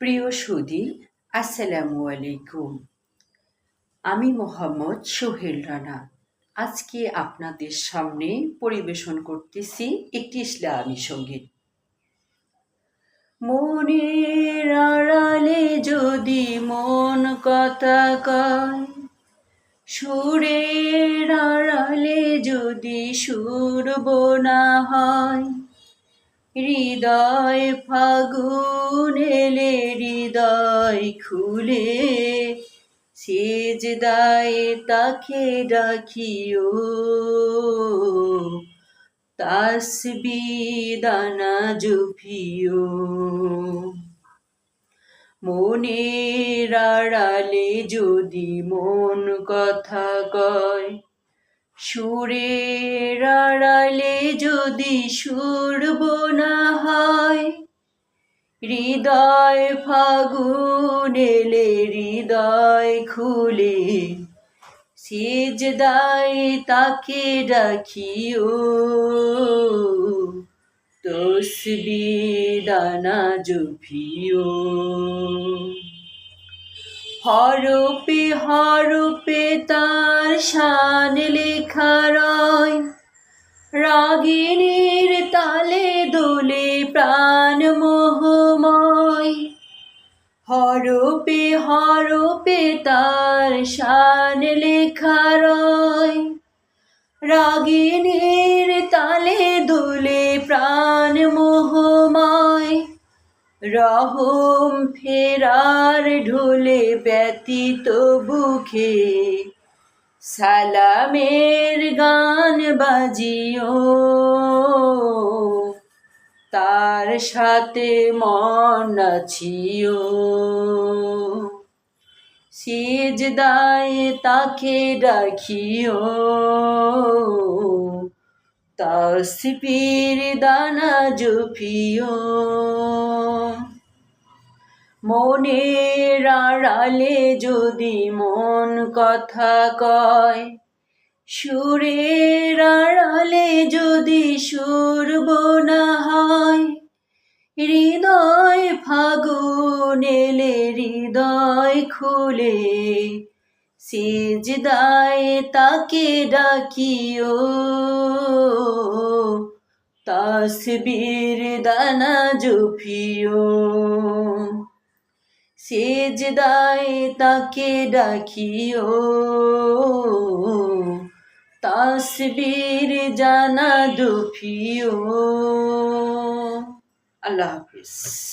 প্রিয় সুদী আসসালামু আলাইকুম। আমি মোহাম্মদ সোহেল রানা। আজকে আপনাদের সামনে পরিবেশন করতেছি একটি ইসলামী সংগীত। মনের আড়ালে যদি মন কথা কয়, সুরের আড়ালে যদি সুর বোনা হয় হৃদয় ফাগুন এলে হৃদয় খুলে সেজ দায় তাকে ডাকিও। তাসবি দানা জুফিও মনের আড়ালে যদি মন কথা কয় সুরের আড়ালে যদি সুর বোনা হয়, হৃদয় ফাগুন এলে হৃদয় খুলে সেজ দায় তাকে ডাকিও তসবি দানা জুফিও হরপে হরপে তার শান লেখা রয়। রাগিনীর তালে দোলে প্রাণ মোহময়। হরপে হরপে তার শান লেখা রয়। রাগিনীর তালে দোলে প্রাণ রহম ফেরার ঢোলে ব্যতীত বুখে সালামের গান বাজিও। তার সাথে মন নাচিও সেজ দায় তাকে ডাকিও তসপির দানা জুফিও। মনের আড়ালে যদি মন কথা কয়, সুরের আড়ালে যদি সুর বোনা হয়, হৃদয় ফাগুন এলে হৃদয় খুলে সিজদায় তাকে ডাকিও। তসবির দানা জুফিও। সেজদায় তাকে ডাকিও। তাসবির জানা দুফিও। আল্লাহ হাফিজ।